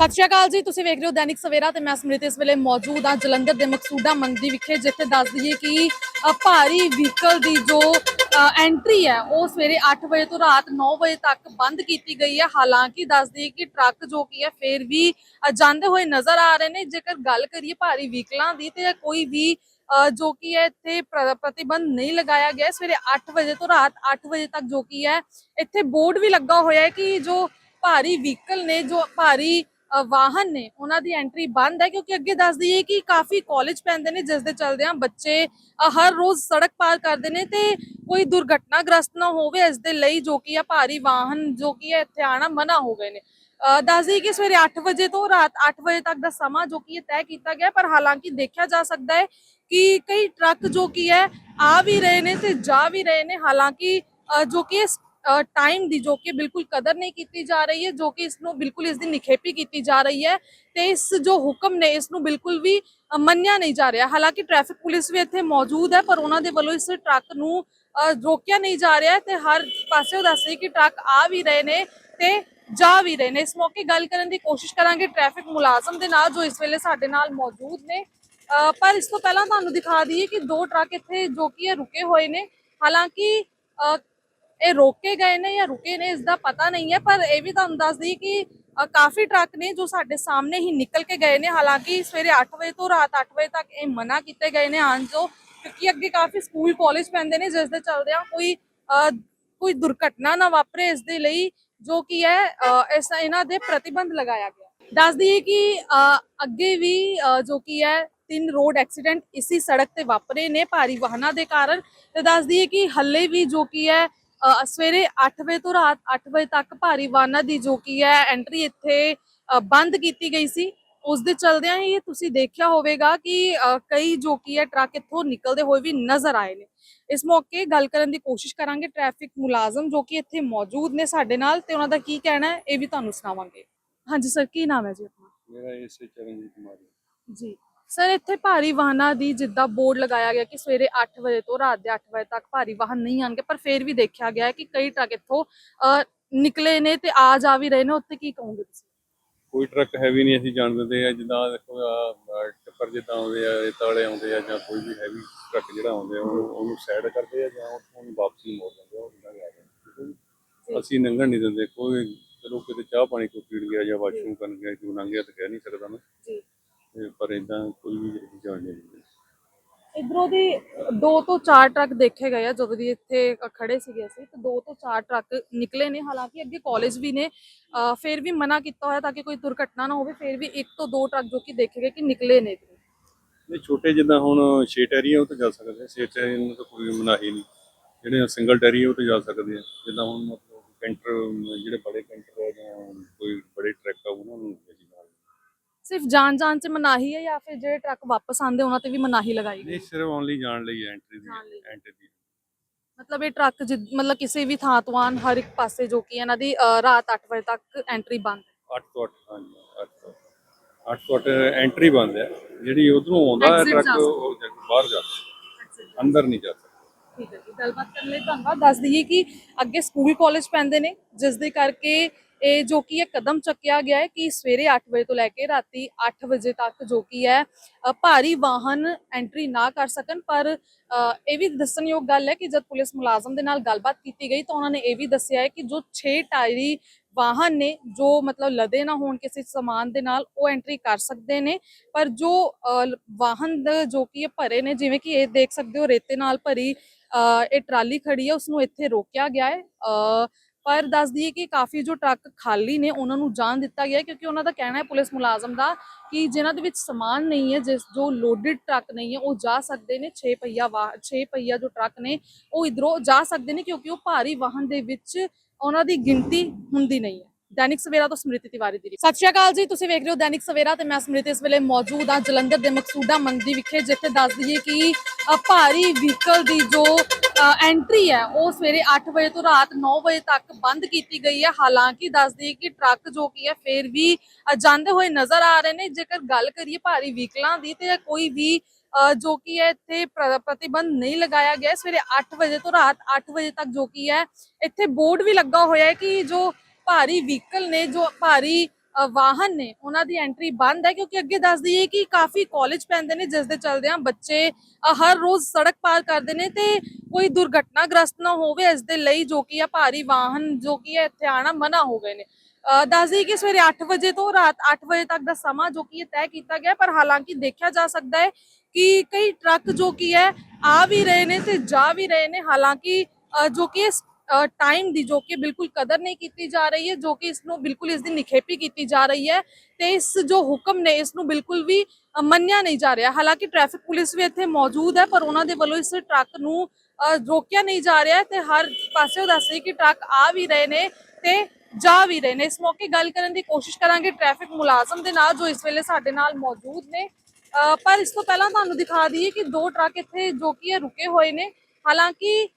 ਸਤਿ ਸ਼੍ਰੀ ਅਕਾਲ ਜੀ, ਤੁਸੀਂ ਵੇਖ ਰਹੇ ਹੋ ਦੈਨਿਕ ਸਵੇਰਾ ਤੇ ਮੈਂ ਸਮ੍ਰਿਤੀ ਇਸ ਵੇਲੇ ਮੌਜੂਦ ਹਾਂ ਜਲੰਧਰ ਦੇ ਮਕਸੂਦਾ ਮੰਡੀ ਵਿਖੇ, ਜਿੱਥੇ ਦੱਸ ਦਈਏ ਕਿ ਭਾਰੀ ਵਹੀਕਲ ਦੀ ਜੋ ਐਂਟਰੀ ਹੈ, ਉਹ ਸਵੇਰੇ 8 ਵਜੇ ਤੋਂ ਰਾਤ 9 ਵਜੇ ਤੱਕ ਬੰਦ ਕੀਤੀ ਗਈ ਹੈ। ਹਾਲਾਂਕਿ ਦੱਸ ਦਈਏ ਕਿ ਟਰੱਕ ਜੋ ਕੀ ਹੈ, ਫੇਰ ਵੀ ਜਾਂਦੇ ਹੋਏ ਨਜ਼ਰ ਆ ਰਹੇ ਨੇ। ਜੇਕਰ ਗੱਲ ਕਰੀਏ ਭਾਰੀ ਵਹੀਕਲਾਂ ਦੀ, ਤੇ ਕੋਈ ਵੀ ਜੋ ਕਿ ਹੈ, ਇੱਥੇ ਪ੍ਰਤੀਬੰਧ ਨਹੀਂ ਲਗਾਇਆ ਗਿਆ। ਸਵੇਰੇ 8 ਵਜੇ ਤੋਂ ਰਾਤ 8 ਵਜੇ ਤੱਕ ਜੋ ਕੀ ਹੈ, ਇੱਥੇ ਬੋਰਡ ਵੀ ਲੱਗਾ ਹੋਇਆ ਹੈ ਕਿ ਜੋ ਭਾਰੀ ਵਹੀਕਲ ਨੇ, ਜੋ ਭਾਰੀ ਵਾਹਨ ਨੇ, ਉਹਨਾਂ ਦੀ ਐਂਟਰੀ ਬੰਦ ਹੈ ਕਿਉਂਕਿ ਅੱਗੇ ਦੱਸ ਦਈਏ ਕਿ ਕਾਫੀ ਕਾਲਜ ਪੈਂਦੇ ਨੇ ਜਿਸ ਦੇ ਚਲਦਿਆਂ ਬੱਚੇ ਹਰ ਰੋਜ਼ ਸੜਕ ਪਾਰ ਕਰਦੇ ਨੇ ਤੇ ਕੋਈ ਦੁਰਘਟਨਾਗ੍ਰਸਤ ਨਾ ਹੋਵੇ ਇਸ ਦੇ ਲਈ ਜੋ ਕੀ ਹੈ ਭਾਰੀ ਵਾਹਨ ਜੋ ਕੀ ਇੱਥੇ ਆਣਾ ਮਨਾ ਹੋ ਗਏ ਨੇ। ਦੱਸ ਦਈਏ ਕਿ ਸਵੇਰੇ 8 ਵਜੇ ਤੋਂ ਰਾਤ 8 ਵਜੇ ਤੱਕ ਦਾ ਸਮਾਂ ਜੋ ਕਿ ਹੈ ਤੈਅ ਕੀਤਾ ਗਿਆ ਪਰ ਹਾਲਾਂਕਿ ਦੇਖਿਆ ਜਾ ਸਕਦਾ ਹੈ ਕਿ ਕਈ ਟਰੱਕ ਜੋ ਕਿ ਹੈ ਆ ਵੀ ਰਹੇ ਨੇ ਤੇ ਜਾ ਵੀ ਰਹੇ ਨੇ। ਹਾਲਾਂਕਿ ਜੋ ਕਿ ਇਸ ਟਾਈਮ ਦੀ ਜੋ ਕਿ ਬਿਲਕੁਲ ਕਦਰ ਨਹੀਂ ਕੀਤੀ ਜਾ ਰਹੀ ਹੈ, ਜੋ ਕਿ ਇਸ ਨੂੰ ਬਿਲਕੁਲ ਇਸ ਦੀ ਨਿਖੇਪੀ ਕੀਤੀ ਜਾ ਰਹੀ ਹੈ ਤੇ ਇਸ ਜੋ ਹੁਕਮ ਨੇ ਇਸ ਨੂੰ ਬਿਲਕੁਲ ਵੀ ਮੰਨਿਆ ਨਹੀਂ ਜਾ ਰਿਹਾ। ਹਾਲਾਂਕਿ ਟ੍ਰੈਫਿਕ ਪੁਲਿਸ ਵੀ ਇੱਥੇ ਮੌਜੂਦ ਹੈ, ਪਰ ਉਹਨਾਂ ਦੇ ਵੱਲੋਂ ਇਸ ਟਰੱਕ ਨੂੰ ਰੋਕਿਆ ਨਹੀਂ ਜਾ ਰਿਹਾ ਤੇ ਹਰ ਪਾਸੇ ਉਹ ਦੱਸ ਰਹੀ ਕਿ ਟਰੱਕ ਆ ਵੀ ਰਹੇ ਨੇ ਤੇ ਜਾ ਵੀ ਰਹੇ ਨੇ। ਇਸ ਮੌਕੇ ਗੱਲ ਕਰਨ ਦੀ ਕੋਸ਼ਿਸ਼ ਕਰਾਂਗੇ ਟ੍ਰੈਫਿਕ ਮੁਲਾਜ਼ਮ ਦੇ ਨਾਲ, ਜੋ ਇਸ ਵੇਲੇ ਸਾਡੇ ਨਾਲ ਮੌਜੂਦ ਨੇ। ਪਰ ਇਸ ਤੋਂ ਪਹਿਲਾਂ ਤੁਹਾਨੂੰ ਦਿਖਾ ਦਈਏ ਕਿ ਦੋ ਟਰੱਕ ਇੱਥੇ ਜੋ ਕਿ ਰੁਕੇ ਹੋਏ ਨੇ। ਹਾਲਾਂਕਿ ਇਹ ਰੋਕੇ ਗਏ ਨੇ ਜਾਂ ਰੁਕੇ ਨੇ ਇਸ ਦਾ ਪਤਾ ਨਹੀਂ ਹੈ ਪਰ ਇਹ ਵੀ ਤੁਹਾਨੂੰ ਦੱਸ ਦਈਏ ਕਿ ਅ, ਕਾਫੀ ਟਰੱਕ ਨੇ ਜੋ ਸਾਡੇ ਸਾਹਮਣੇ ਹੀ ਨਿਕਲ ਕੇ ਗਏ ਨੇ ਹਾਲਾਂਕਿ ਸਵੇਰੇ 8 ਵਜੇ ਤੋਂ ਰਾਤ 8 ਵਜੇ ਤੱਕ ਇਹ ਮਨਾ ਕੀਤੇ ਗਏ ਨੇ ਆਉਣ ਤੋਂ ਕਿਉਂਕਿ ਅੱਗੇ ਕਾਫੀ ਸਕੂਲ ਕਾਲਜ ਪੈਂਦੇ ਨੇ ਜਿਸ ਦੇ ਚੱਲਦਿਆਂ ਕੋਈ ਅ, ਕੋਈ ਦੁਰਘਟਨਾ ਨਾ ਵਾਪਰੇ ਇਸ ਦੇ ਲਈ ਜੋ ਕੀ ਹੈ ਅ, ਇਸ ਇਹਨਾਂ ਦੇ ਪ੍ਰਤੀਬੰਧ ਲਗਾਇਆ ਗਿਆ ਦੱਸ ਦਈਏ ਕਿ ਅ, ਅੱਗੇ ਵੀ ਅ, ਜੋ ਕੀ ਹੈ ਤਿੰਨ ਰੋਡ ਐਕਸੀਡੈਂਟ ਇਸੀ ਸੜਕ ਤੇ ਵਾਪਰੇ ਨੇ ਭਾਰੀ ਵਾਹਨਾਂ ਦੇ ਕਾਰਨ ਤੇ ਦੱਸ ਦਈਏ ਕਿ ਹੱਲੇ ਵੀ ਜੋ ਕੀ ਹੈ ਅ, ਸਵੇਰੇ 8 ਵਜੇ ਤੋਂ ਰਾਤ 8 ਵਜੇ ਤੱਕ ਭਾਰੀ ਵਾਹਨਾਂ ਦੀ ਜੋ ਕੀ ਹੈ ਐਂਟਰੀ ਇੱਥੇ ਬੰਦ ਕੀਤੀ ਗਈ ਸੀ। ਉਸ ਦੇ ਚਲਦਿਆਂ ਹੀ ਤੁਸੀਂ ਦੇਖਿਆ ਹੋਵੇਗਾ ਕਿ ਕਈ ਜੋ ਕੀ ਹੈ ਟਰੱਕ ਇੱਥੋਂ ਨਿਕਲਦੇ ਹੋਏ ਵੀ ਨਜ਼ਰ ਆਏ ਨੇ। ਇਸ ਮੌਕੇ ਗੱਲ ਕਰਨ ਦੀ ਕੋਸ਼ਿਸ਼ ਕਰਾਂਗੇ ਟ੍ਰੈਫਿਕ ਮੁਲਾਜ਼ਮ ਜੋ ਕਿ ਇੱਥੇ ਮੌਜੂਦ ਨੇ ਸਾਡੇ ਨਾਲ ਤੇ ਉਹਨਾਂ ਦਾ ਕੀ ਕਹਿਣਾ ਹੈ ਇਹ ਵੀ ਤੁਹਾਨੂੰ ਸੁਣਾਵਾਂਗੇ। ਹਾਂਜੀ ਸਰ ਕੀ ਨਾਮ ਹੈ ਜੀ ਆਪਣਾ? ਮੇਰਾ ਇਸੇ ਚਰਨਜੀਤ ਕੁਮਾਰ ਜੀ। ਸਰ ਇੱਥੇ ਭਾਰੀ ਵਾਹਨਾਂ ਦੀ ਜਿੱਦਾਂ ਬੋਰਡ ਲਗਾਇਆ ਗਿਆ ਕਿ ਸਵੇਰੇ 8 ਵਜੇ ਤੋਂ ਰਾਤ ਦੇ 8 ਵਜੇ ਤੱਕ ਭਾਰੀ ਵਾਹਨ ਨਹੀਂ ਆਣਗੇ ਪਰ ਫਿਰ ਵੀ ਦੇਖਿਆ ਗਿਆ ਹੈ ਕਿ ਕਈ ਟਰੱਕ ਇੱਥੋਂ ਨਿਕਲੇ ਨੇ ਤੇ ਆ ਜਾ ਵੀ ਰਹੇ ਨੇ ਉੱਤੇ ਕੀ ਕਹੋਗੇ ਤੁਸੀਂ? ਕੋਈ ਟਰੱਕ ਹੈਵੀ ਨਹੀਂ ਅਸੀਂ ਜਾਣ ਦਿੰਦੇ ਆ ਜਿੱਦਾਂ ਦੇਖੋ ਟਿੱਪਰ ਜਿੱਦਾਂ ਆਉਂਦੇ ਆ ਰੇਤ ਵਾਲੇ ਆਉਂਦੇ ਆ ਜਾਂ ਕੋਈ ਵੀ ਹੈਵੀ ਟਰੱਕ ਜਿਹੜਾ ਆਉਂਦੇ ਆ ਉਹਨੂੰ ਉਹਨੂੰ ਸਾਈਡ ਕਰਦੇ ਆ ਜਾਂ ਉਹਨੂੰ ਵਾਪਸੀ ਮੋੜ ਦਿੰਦੇ ਆ ਉਹ ਜਿੱਦਾਂ ਆ ਜਾਂਦੇ। ਅਸੀਂ ਲੰਘਣ ਨਹੀਂ ਦਿੰਦੇ ਕੋਈ ਚਲੋ ਕਿਤੇ ਚਾਹ ਪਾਣੀ ਕੋਈ ਪੀਣ ਗਿਆ ਜਾਂ ਵਾਸ਼ਰੂਮ ਕਰਨ ਗਿਆ ਕਿਉਂ ਲੰਘ ਗਿਆ ਤਾਂ ਕਹਿ ਨਹੀਂ ਸਕਦਾ ਮੈਂ ਜੀ। ਤੇ ਪਰ ਇਦਾਂ ਕੋਈ ਵੀ ਜਾਣ ਨਹੀਂ ਦਿੰਦੇ। ਇਧਰੋਂ ਦੀ ਦੋ ਤੋਂ ਚਾਰ ਟਰੱਕ ਦੇਖੇ ਗਏ ਆ ਜਦੋਂ ਦੀ ਇੱਥੇ ਖੜੇ ਸੀਗੇ ਅਸੀਂ ਤੇ ਦੋ ਤੋਂ ਚਾਰ ਟਰੱਕ ਨਿਕਲੇ ਨੇ। ਹਾਲਾਂਕਿ ਅੱਗੇ ਕਾਲਜ ਵੀ ਨੇ ਫਿਰ ਵੀ ਮਨਾ ਕੀਤਾ ਹੋਇਆ ਤਾਂ ਕਿ ਕੋਈ ਦੁਰਘਟਨਾ ਨਾ ਹੋਵੇ ਫਿਰ ਵੀ ਇੱਕ ਤੋਂ ਦੋ ਟਰੱਕ ਜੋ ਕਿ ਦੇਖੇ ਗਏ ਕਿ ਨਿਕਲੇ ਨੇ। ਇੱਧਰੋਂ। ਨਹੀਂ ਛੋਟੇ ਜਿੱਦਾਂ ਹੁਣ ਛੇ ਟੈਰੀ ਉਹ ਤਾਂ ਜਾ ਸਕਦੇ ਆ। ਛੇ ਟੈਰੀ ਨੂੰ ਤਾਂ ਕੋਈ ਮਨਾਹੀ ਨਹੀਂ। ਜਿਹੜੇ ਸਿੰਗਲ ਟੈਰੀ ਉਹ ਤਾਂ ਜਾ ਸਕਦੇ ਆ। ਜਿੱਦਾਂ ਹੁਣ ਮਤਲਬ ਕੈਂਟਰ ਜਿਹੜੇ ਬੜੇ ਕੈਂਟਰ ਜਾਂ ਕੋਈ ਬੜੇ ਟਰੱਕ ਆ ਉਹਨਾਂ ਨੂੰ ਸਿਰਫ ਜਾਣ ਜਾਣ ਚ ਮਨਾਹੀ ਹੈ ਜਾਂ ਫਿਰ ਜਿਹੜੇ ਟਰੱਕ ਵਾਪਸ ਆਉਂਦੇ ਉਹਨਾਂ ਤੇ ਵੀ ਮਨਾਹੀ ਲਗਾਈ ਗਈ? ਨਹੀਂ ਸਿਰਫ ਓਨਲੀ ਜਾਣ ਲਈ ਐਂਟਰੀ ਜਾਣ ਲਈ। ਦੀ ਐਂਟਰੀ ਦੀ। ਮਤਲਬ ਇਹ ਟਰੱਕ ਜਿ- ਮਤਲਬ ਕਿਸੇ ਵੀ ਥਾਂ ਤੋਂ ਆਉਣ ਹਰ ਇੱਕ ਪਾਸੇ ਜੋ ਕਿ ਇਹਨਾਂ ਦੀ ਅ, ਰਾਤ 8 ਵਜੇ ਤੱਕ ਐਂਟਰੀ ਬੰਦ ਹੈ। 8 ਤੋਂ 8 ਹਾਂਜੀ 8 ਤੋਂ 8 ਤੋਂ 8 ਐਂਟਰੀ ਬੰਦ ਹੈ। ਜਿਹੜੀ ਉਧਰੋਂ ਆਉਂਦਾ ਹੈ Exit ਟਰੱਕ ਸਕਦਾ। ਉਹ ਜਾ ਬਾਹਰ ਜਾ ਸਕਦਾ। ਅੰਦਰ ਨਹੀਂ ਜਾ ਸਕਦਾ। ਠੀਕ ਹੈ ਜੀ ਗੱਲਬਾਤ ਕਰਨ ਲਈ ਧੰਨਵਾਦ। ਦੱਸ ਦਈਏ ਕਿ ਅੱਗੇ ਸਕੂਲ ਕਾਲਜ ਪੈਂਦੇ ਨੇ ਜਿਸ ਦੇ ਕਰਕੇ ਇਹ ਜੋ ਕਿ ਇਹ ਕਦਮ ਚੱਕਿਆ ਗਿਆ ਹੈ ਕਿ ਸਵੇਰੇ 8 ਵਜੇ ਤੋਂ ਲੈ ਕੇ ਰਾਤੀ 8 ਵਜੇ ਤੱਕ ਜੋ ਕਿ ਹੈ ਭਾਰੀ ਵਾਹਨ ਐਂਟਰੀ ਨਾ ਕਰ ਸਕਣ। ਪਰ ਇਹ ਵੀ ਦੱਸਣਯੋਗ ਗੱਲ ਹੈ ਕਿ ਜਦ ਪੁਲਿਸ ਮੁਲਾਜ਼ਮ ਦੇ ਨਾਲ ਗੱਲਬਾਤ ਕੀਤੀ ਗਈ ਤਾਂ ਉਹਨਾਂ ਨੇ ਇਹ ਵੀ ਦੱਸਿਆ ਹੈ ਕਿ ਜੋ 6 ਟਾਇਰੀ ਵਾਹਨ ਨੇ ਜੋ ਮਤਲਬ ਲਦੇ ਨਾ ਹੋਣ ਕਿਸੇ ਸਮਾਨ ਦੇ ਨਾਲ ਉਹ ਐਂਟਰੀ ਕਰ ਸਕਦੇ ਨੇ। ਪਰ ਜੋ ਵਾਹਨ ਜੋ ਕਿ ਭਰੇ ਨੇ ਜਿਵੇਂ ਕਿ ਇਹ ਦੇਖ ਸਕਦੇ ਹੋ ਰੇਤੇ ਨਾਲ ਭਰੀ ਅ, ਇਹ ਟਰਾਲੀ ਖੜੀ ਹੈ ਉਸ ਨੂੰ ਇੱਥੇ ਰੋਕਿਆ ਗਿਆ ਹੈ। ਅ, ਪਰ ਦੱਸ ਦਈਏ ਕਿ ਕਾਫੀ ਜੋ ਟਰੱਕ ਖਾਲੀ ਨੇ, ਉਹਨਾਂ ਨੂੰ ਜਾਣ ਦਿੱਤਾ ਗਿਆ ਕਿਉਂਕਿ ਉਹਨਾਂ ਦਾ ਕਹਿਣਾ ਹੈ ਪੁਲਿਸ ਮੁਲਾਜ਼ਮ ਦਾ ਕਿ ਜਿਨ੍ਹਾਂ ਦੇ ਵਿੱਚ ਸਮਾਨ ਨਹੀਂ ਹੈ, ਜਿਸ ਜੋ ਲੋਡਡ ਟਰੱਕ ਨਹੀਂ ਹੈ, ਉਹ ਜਾ ਸਕਦੇ ਨੇ 6 ਪਹੀਆ 6 ਪਹੀਆ ਜੋ ਟਰੱਕ ਨੇ, ਉਹ ਇਧਰੋਂ ਜਾ ਸਕਦੇ ਨੇ ਕਿਉਂਕਿ ਉਹ ਭਾਰੀ ਵਾਹਨ ਦੇ ਵਿੱਚ ਉਹਨਾਂ ਦੀ ਗਿਣਤੀ ਹੁੰਦੀ ਨਹੀਂ ਹੈ ਦੈਨਿਕ ਸਵੇਰਾ ਤੋਂ ਸਮ੍ਰਿਤੀ ਤਿਵਾਰੀ ਦੀ ਰਿਪੋਰਟ। ਸਤਿ ਸ਼੍ਰੀ ਅਕਾਲ ਜੀ, ਤੁਸੀਂ ਵੇਖ ਰਹੇ ਹੋ ਦੈਨਿਕ ਸਵੇਰਾ ਤੇ ਮੈਂ ਸਮ੍ਰਿਤੀ ਇਸ ਵੇਲੇ ਮੌਜੂਦ ਹਾਂ ਜਲੰਧਰ ਦੇ ਮਕਸੂਦਾ ਮੰਡੀ ਵਿਖੇ, ਜਿੱਥੇ ਦੱਸ ਦਈਏ ਕਿ ਭਾਰੀ ਵਹੀਕਲ ਦੀ ਜੋ ਐਂਟਰੀ ਹੈ, ਉਹ ਸਵੇਰੇ 8 ਵਜੇ ਤੋਂ ਰਾਤ 9 ਵਜੇ ਤੱਕ ਬੰਦ ਕੀਤੀ ਗਈ ਹੈ। ਹਾਲਾਂਕਿ ਦੱਸ ਦਈਏ ਕਿ ਟਰੱਕ ਜੋ ਕੀ ਹੈ, ਫੇਰ ਵੀ ਜਾਂਦੇ ਹੋਏ ਨਜ਼ਰ ਆ ਰਹੇ ਨੇ। ਜੇਕਰ ਗੱਲ ਕਰੀਏ ਭਾਰੀ ਵਹੀਕਲਾਂ ਦੀ, ਤੇ ਕੋਈ ਵੀ ਜੋ ਕਿ ਹੈ, ਇੱਥੇ ਪ੍ਰਤੀਬੰਧ ਨਹੀਂ ਲਗਾਇਆ ਗਿਆ। ਸਵੇਰੇ 8 ਵਜੇ ਤੋਂ ਰਾਤ 8 ਵਜੇ ਤੱਕ ਜੋ ਕਿ ਹੈ, ਇੱਥੇ ਬੋਰਡ ਵੀ ਲੱਗਾ ਹੋਇਆ ਹੈ ਕਿ ਜੋ ਭਾਰੀ ਵਹੀਕਲ ਨੇ, ਜੋ ਭਾਰੀ ਵਾਹਨ ਨੇ, ਉਹਨਾਂ ਦੀ ਐਂਟਰੀ ਬੰਦ ਹੈ ਕਿਉਂਕਿ ਅੱਗੇ ਦੱਸ ਦਈਏ ਕਿ ਕਾਫੀ ਕਾਲਜ ਪੈਂਦੇ ਨੇ ਜਿਸ ਦੇ ਚਲਦਿਆਂ ਬੱਚੇ ਹਰ ਰੋਜ਼ ਸੜਕ ਪਾਰ ਕਰਦੇ ਨੇ ਤੇ ਕੋਈ ਦੁਰਘਟਨਾਗ੍ਰਸਤ ਨਾ ਹੋਵੇ ਇਸ ਦੇ ਲਈ ਜੋ ਕਿ ਆ ਭਾਰੀ ਵਾਹਨ ਜੋ ਕਿ ਹੈ ਇੱਥੇ ਆਣਾ ਮਨਾ ਹੋ ਗਏ ਨੇ। ਦੱਸ ਦਈਏ ਕਿ ਸਵੇਰੇ 8 ਵਜੇ ਤੋਂ ਰਾਤ 8 ਵਜੇ ਤੱਕ ਦਾ ਸਮਾਂ ਜੋ ਕਿ ਇਹ ਤੈਅ ਕੀਤਾ ਗਿਆ, ਪਰ ਹਾਲਾਂਕਿ ਦੇਖਿਆ ਜਾ ਸਕਦਾ ਹੈ ਕਿ ਕਈ ਟਰੱਕ ਜੋ ਕਿ ਹੈ ਆ ਵੀ ਰਹੇ ਨੇ ਤੇ ਜਾ ਵੀ ਰਹੇ ਨੇ। ਹਾਲਾਂਕਿ ਜੋ ਕਿ ਇਸ ਟਾਈਮ ਦੀ ਜੋ ਕਿ ਬਿਲਕੁਲ ਕਦਰ ਨਹੀਂ ਕੀਤੀ ਜਾ ਰਹੀ ਹੈ, ਜੋ ਕਿ ਇਸ ਨੂੰ ਬਿਲਕੁਲ ਇਸ ਦੀ ਨਿਖੇਪੀ ਕੀਤੀ ਜਾ ਰਹੀ ਹੈ ਤੇ ਇਸ ਜੋ ਹੁਕਮ ਨੇ ਇਸ ਨੂੰ ਬਿਲਕੁਲ ਵੀ ਮੰਨਿਆ ਨਹੀਂ ਜਾ ਰਿਹਾ। ਹਾਲਾਂਕਿ ਟ੍ਰੈਫਿਕ ਪੁਲਿਸ ਵੀ ਇੱਥੇ ਮੌਜੂਦ ਹੈ, ਪਰ ਉਹਨਾਂ ਦੇ ਵੱਲੋਂ ਇਸ ਟਰੱਕ ਨੂੰ ਰੋਕਿਆ ਨਹੀਂ ਜਾ ਰਿਹਾ ਹੈ ਤੇ ਹਰ ਪਾਸੇ ਉਹ ਦੱਸ ਰਹੀ ਕਿ ਟਰੱਕ ਆ ਵੀ ਰਹੇ ਨੇ ਤੇ ਜਾ ਵੀ ਰਹੇ ਨੇ। ਇਸ ਮੌਕੇ ਗੱਲ ਕਰਨ ਦੀ ਕੋਸ਼ਿਸ਼ ਕਰਾਂਗੇ ਟ੍ਰੈਫਿਕ ਮੁਲਾਜ਼ਮ ਦੇ ਨਾਲ ਜੋ ਇਸ ਵੇਲੇ ਸਾਡੇ ਨਾਲ ਮੌਜੂਦ ਨੇ। ਪਰ ਇਸ ਤੋਂ ਪਹਿਲਾਂ ਤੁਹਾਨੂੰ ਦਿਖਾ ਦਈਏ ਕਿ ਦੋ ਟਰੱਕ ਇੱਥੇ ਜੋ ਕਿ ਇਹ ਰੁਕੇ ਹੋਏ ਨੇ। ਹਾਲਾਂਕਿ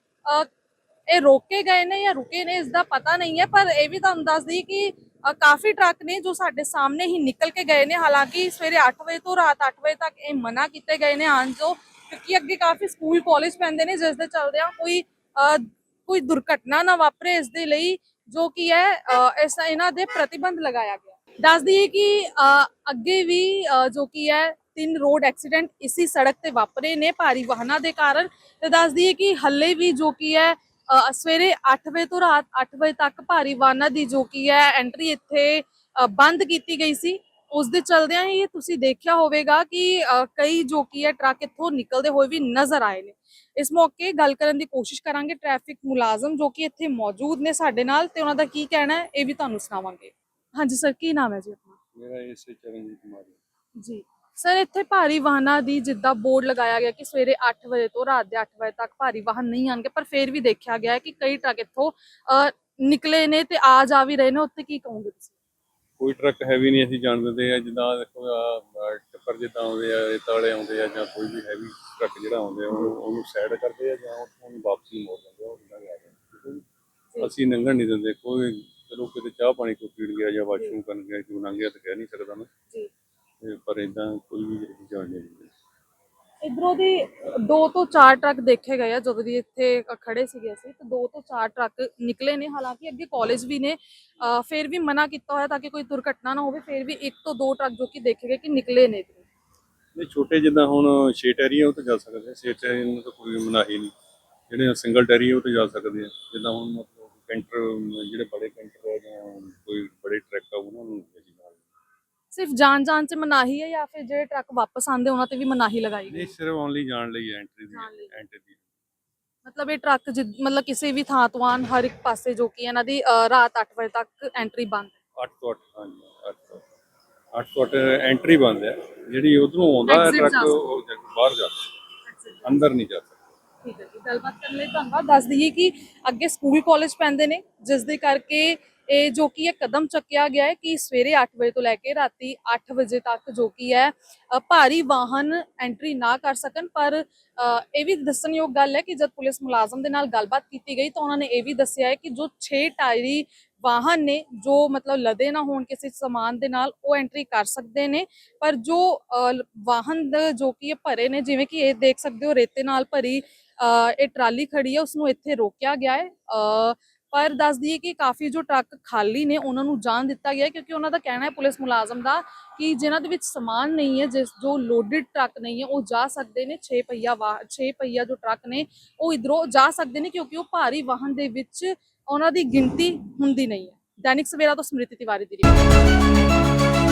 ਇਹ ਰੋਕੇ ਗਏ ਨੇ ਜਾਂ ਰੁਕੇ ਨੇ ਇਸ ਦਾ ਪਤਾ ਨਹੀਂ ਹੈ ਪਰ ਇਹ ਵੀ ਤੁਹਾਨੂੰ ਦੱਸ ਦਈਏ ਕਿ ਅ, ਕਾਫੀ ਟਰੱਕ ਨੇ ਜੋ ਸਾਡੇ ਸਾਹਮਣੇ ਹੀ ਨਿਕਲ ਕੇ ਗਏ ਨੇ। ਹਾਲਾਂਕਿ ਸਵੇਰੇ 8 ਵਜੇ ਤੋਂ ਰਾਤ 8 ਵਜੇ ਤੱਕ ਇਹ ਮਨਾ ਕੀਤੇ ਗਏ ਨੇ ਆਉਣ ਤੋਂ ਕਿਉਂਕਿ ਅੱਗੇ ਕਾਫੀ ਸਕੂਲ ਕਾਲਜ ਪੈਂਦੇ ਨੇ ਜਿਸ ਦੇ ਚੱਲਦਿਆਂ ਕੋਈ ਅ, ਕੋਈ ਦੁਰਘਟਨਾ ਨਾ ਵਾਪਰੇ ਇਸ ਦੇ ਲਈ ਜੋ ਕੀ ਹੈ ਅ, ਇਸ ਇਹਨਾਂ ਦੇ ਪ੍ਰਤੀਬੰਧ ਲਗਾਇਆ ਗਿਆ। ਦੱਸ ਦਈਏ ਕਿ ਅ, ਅੱਗੇ ਵੀ ਅ, ਜੋ ਕੀ ਹੈ ਤਿੰਨ ਰੋਡ ਐਕਸੀਡੈਂਟ ਇਸੀ ਸੜਕ ਤੇ ਵਾਪਰੇ ਨੇ ਭਾਰੀ ਵਾਹਨਾਂ ਦੇ ਕਾਰਨ। ਤੇ ਦੱਸ ਦਈਏ ਕਿ ਹੱਲੇ ਵੀ ਜੋ ਕੀ ਹੈ ਅ, ਸਵੇਰੇ 8 ਵਜੇ ਤੋਂ ਰਾਤ 8 ਵਜੇ ਤੱਕ ਭਾਰੀ ਵਾਹਨਾਂ ਦੀ ਜੋ ਕੀ ਹੈ ਐਂਟਰੀ ਇੱਥੇ ਬੰਦ ਕੀਤੀ ਗਈ ਸੀ। ਉਸ ਦੇ ਚਲਦਿਆਂ ਹੀ ਤੁਸੀਂ ਦੇਖਿਆ ਹੋਵੇਗਾ ਕਿ ਕਈ ਜੋ ਕੀ ਹੈ ਟਰੱਕ ਇੱਥੋਂ ਨਿਕਲਦੇ ਹੋਏ ਵੀ ਨਜ਼ਰ ਆਏ ਨੇ। ਇਸ ਮੌਕੇ ਗੱਲ ਕਰਨ ਦੀ ਕੋਸ਼ਿਸ਼ ਕਰਾਂਗੇ ਟ੍ਰੈਫਿਕ ਮੁਲਾਜ਼ਮ ਜੋ ਕਿ ਇੱਥੇ ਮੌਜੂਦ ਨੇ ਸਾਡੇ ਨਾਲ ਤੇ ਉਹਨਾਂ ਦਾ ਕੀ ਕਹਿਣਾ ਹੈ ਇਹ ਵੀ ਤੁਹਾਨੂੰ ਸੁਣਾਵਾਂਗੇ। ਹਾਂਜੀ ਸਰ ਕੀ ਨਾਮ ਹੈ ਜੀ ਆਪਣਾ? ਮੇਰਾ ਇਸੇ ਚਰਨਜੀਤ ਕੁਮਾਰ ਜੀ। ਸਰ ਇੱਥੇ ਭਾਰੀ ਵਾਹਨਾਂ ਦੀ ਜਿੱਦਾਂ ਬੋਰਡ ਲਗਾਇਆ ਗਿਆ ਕਿ ਸਵੇਰੇ 8 ਵਜੇ ਤੋਂ ਰਾਤ ਦੇ 8 ਵਜੇ ਤੱਕ ਭਾਰੀ ਵਾਹਨ ਨਹੀਂ ਆਣਗੇ ਪਰ ਫਿਰ ਵੀ ਦੇਖਿਆ ਗਿਆ ਹੈ ਕਿ ਕਈ ਟਰੱਕ ਇੱਥੋਂ ਨਿਕਲੇ ਨੇ ਤੇ ਆ ਜਾ ਵੀ ਰਹੇ ਨੇ ਉੱਥੇ ਕੀ ਕਹੋਗੇ ਤੁਸੀਂ? ਕੋਈ ਟਰੱਕ ਹੈਵੀ ਨਹੀਂ ਅਸੀਂ ਜਾਣ ਦਿੰਦੇ ਆ ਜਿੱਦਾਂ ਦੇਖੋ ਆ ਟਿੱਪਰ ਜਿੱਦਾਂ ਆਉਂਦੇ ਆ ਰੇਤਾ ਵਾਲੇ ਆਉਂਦੇ ਆ ਜਾਂ ਕੋਈ ਵੀ ਹੈਵੀ ਟਰੱਕ ਜਿਹੜਾ ਆਉਂਦੇ ਆ ਉਹਨੂੰ ਉਹਨੂੰ ਸਾਈਡ ਕਰਦੇ ਆ ਜਾਂ ਉੱਥੋਂ ਉਹਨੂੰ ਵਾਪਸੀ ਮੋੜ ਦਿੰਦੇ ਆ ਉਹ ਜਿੱਦਾਂ ਆ। ਜਾਂਦੇ ਅਸੀਂ ਲੰਘਣ ਨਹੀਂ ਦਿੰਦੇ ਕੋਈ ਚਲੋ ਕਿਤੇ ਚਾਹ ਪਾਣੀ ਕੋਈ ਪੀਣ ਗਿਆ ਜਾਂ ਵਾਸ਼ਰੂਮ ਕਰਨ ਗਿਆ ਕੋਈ ਲੰਘ ਗਿਆ ਤਾਂ ਕਹਿ ਨਹੀਂ ਸਕਦਾ ਮੈਂ ਜੀ। ਤੇ ਪਰ ਇਦਾਂ ਕੋਈ ਵੀ ਜਾਣ ਨਹੀਂ ਦਿੰਦੇ ਇਧਰੋਂ ਦੀ ਦੋ ਤੋਂ ਚਾਰ ਟਰੱਕ ਦੇਖੇ ਗਏ ਆ ਜਦੋਂ ਦੀ ਇੱਥੇ ਖੜੇ ਸੀਗੇ ਅਸੀਂ ਤੇ ਦੋ ਤੋਂ ਚਾਰ ਟਰੱਕ ਨਿਕਲੇ ਨੇ। ਹਾਲਾਂਕਿ ਅੱਗੇ ਕਾਲਜ ਵੀ ਨੇ ਅਹ ਫਿਰ ਵੀ ਮਨਾ ਕੀਤਾ ਹੋਇਆ ਤਾਂ ਕਿ ਕੋਈ ਦੁਰਘਟਨਾ ਨਾ ਹੋਵੇ ਫਿਰ ਵੀ ਇੱਕ ਤੋਂ ਦੋ ਟਰੱਕ ਜੋ ਕਿ ਦੇਖੇ ਗਏ ਕਿ ਨਿਕਲੇ ਨੇ। ਇੱਧਰੋਂ। ਨਹੀਂ ਛੋਟੇ ਜਿੱਦਾਂ ਹੁਣ ਛੇ ਟੈਰੀ ਆ ਉਹ ਤਾਂ ਜਾ ਸਕਦੇ ਆ ਛੇ ਟੈਰੀ ਨੂੰ ਤਾਂ ਕੋਈ ਮਨਾਹੀ ਨਹੀਂ। ਜਿਹੜੇ ਸਿੰਗਲ ਟੈਰੀ ਆ ਉਹ ਤਾਂ ਜਾ ਸਕਦੇ ਆ। ਜਿੱਦਾਂ ਹੁਣ ਮਤਲਬ ਕੈਂਟਰ ਜਿਹੜੇ ਬੜੇ ਕੈਂਟਰ ਆ ਜਾਂ ਕੋਈ ਬੜੇ ਟਰੱਕ ਆ ਉਹਨਾਂ ਨੂੰ ਨਹੀਂ ਸਿਰਫ ਜਾਣ ਜਾਣ ਚ ਮਨਾਹੀ ਹੈ ਜਾਂ ਫਿਰ ਜਿਹੜੇ ਟਰੱਕ ਵਾਪਸ ਆਉਂਦੇ ਉਹਨਾਂ ਤੇ ਵੀ ਮਨਾਹੀ ਲਗਾਈ ਗਈ? ਨਹੀਂ ਸਿਰਫ ਓਨਲੀ ਜਾਣ ਲਈ ਐਂਟਰੀ ਦੀ ਜਾਣ ਲਈ। ਐਂਟਰੀ ਦੀ। ਮਤਲਬ ਇਹ ਟਰੱਕ ਮਤਲਬ ਕਿਸੇ ਵੀ ਥਾਂ ਤੋਂ ਆਉਣ ਹਰ ਇੱਕ ਪਾਸੇ ਜੋ ਕਿ ਇਹਨਾਂ ਦੀ ਰਾਤ 8 ਵਜੇ ਤੱਕ ਐਂਟਰੀ ਬੰਦ ਹੈ। 8 ਤੋਂ 8 ਹਾਂਜੀ 8 ਤੋਂ 8 ਤੋਂ 8 ਐਂਟਰੀ ਬੰਦ ਹੈ। ਜਿਹੜੀ ਉਧਰੋਂ ਆਉਂਦਾ ਹੈ Exit ਜਾ ਟਰੱਕ ਉਹ ਜਾ- ਬਾਹਰ ਜਾ ਸਕਦਾ। ਅੰਦਰ ਨਹੀਂ ਜਾ ਸਕਦਾ। ਠੀਕ ਹੈ ਜੀ ਗੱਲਬਾਤ ਕਰਨ ਲਈ ਧੰਨਵਾਦ। ਦੱਸ ਦਈਏ ਕਿ ਅੱਗੇ ਸਕੂਲ ਕਾਲਜ ਪੈਂਦੇ ਨੇ ਜਿਸ ਦੇ ਕਰਕੇ ਇਹ ਜੋ ਕਿ ਇਹ ਕਦਮ ਚੱਕਿਆ ਗਿਆ ਹੈ ਕਿ ਸਵੇਰੇ 8 ਵਜੇ ਤੋਂ ਲੈ ਕੇ ਰਾਤੀ 8 ਵਜੇ ਤੱਕ ਜੋ ਕਿ ਹੈ ਭਾਰੀ ਵਾਹਨ ਐਂਟਰੀ ਨਾ ਕਰ ਸਕਣ। ਪਰ ਇਹ ਵੀ ਦੱਸਣਯੋਗ ਗੱਲ ਹੈ ਕਿ ਜਦ ਪੁਲਿਸ ਮੁਲਾਜ਼ਮ ਦੇ ਨਾਲ ਗੱਲਬਾਤ ਕੀਤੀ ਗਈ ਤਾਂ ਉਹਨਾਂ ਨੇ ਇਹ ਵੀ ਦੱਸਿਆ ਹੈ ਕਿ ਜੋ 6 ਟਾਇਰੀ ਵਾਹਨ ਨੇ ਜੋ ਮਤਲਬ ਲਦੇ ਨਾ ਹੋਣ ਕਿਸੇ ਸਮਾਨ ਦੇ ਨਾਲ ਉਹ ਐਂਟਰੀ ਕਰ ਸਕਦੇ ਨੇ। ਪਰ ਜੋ ਅ, ਵਾਹਨ ਜੋ ਕਿ ਇਹ ਭਰੇ ਨੇ ਜਿਵੇਂ ਕਿ ਇਹ ਦੇਖ ਸਕਦੇ ਹੋ ਰੇਤੇ ਨਾਲ ਭਰੀ ਅ, ਇਹ ਟਰਾਲੀ ਖੜੀ ਹੈ ਉਸ ਨੂੰ ਇੱਥੇ ਰੋਕਿਆ ਗਿਆ ਹੈ। ਅ, ਪਰ ਦੱਸ ਦਈਏ ਕਿ ਕਾਫੀ ਜੋ ਟਰੱਕ ਖਾਲੀ ਨੇ, ਉਹਨਾਂ ਨੂੰ ਜਾਣ ਦਿੱਤਾ ਗਿਆ ਕਿਉਂਕਿ ਉਹਨਾਂ ਦਾ ਕਹਿਣਾ ਹੈ ਪੁਲਿਸ ਮੁਲਾਜ਼ਮ ਦਾ ਕਿ ਜਿਨ੍ਹਾਂ ਦੇ ਵਿੱਚ ਸਮਾਨ ਨਹੀਂ ਹੈ, ਜਿਸ ਜੋ ਲੋਡਡ ਟਰੱਕ ਨਹੀਂ ਹੈ, ਉਹ ਜਾ ਸਕਦੇ ਨੇ 6 ਪਹੀਆ ਵਾਹ 6 ਪਹੀਆ ਜੋ ਟਰੱਕ ਨੇ, ਉਹ ਇਧਰੋਂ ਜਾ ਸਕਦੇ ਨੇ ਕਿਉਂਕਿ ਉਹ ਭਾਰੀ ਵਾਹਨ ਦੇ ਵਿੱਚ ਉਹਨਾਂ ਦੀ ਗਿਣਤੀ ਹੁੰਦੀ ਨਹੀਂ ਹੈ। ਦੈਨਿਕ ਸਵੇਰਾ ਤੋਂ ਸਮ੍ਰਿਤੀ ਤਿਵਾਰੀ ਦੀ ਰਿਪੋਰਟ।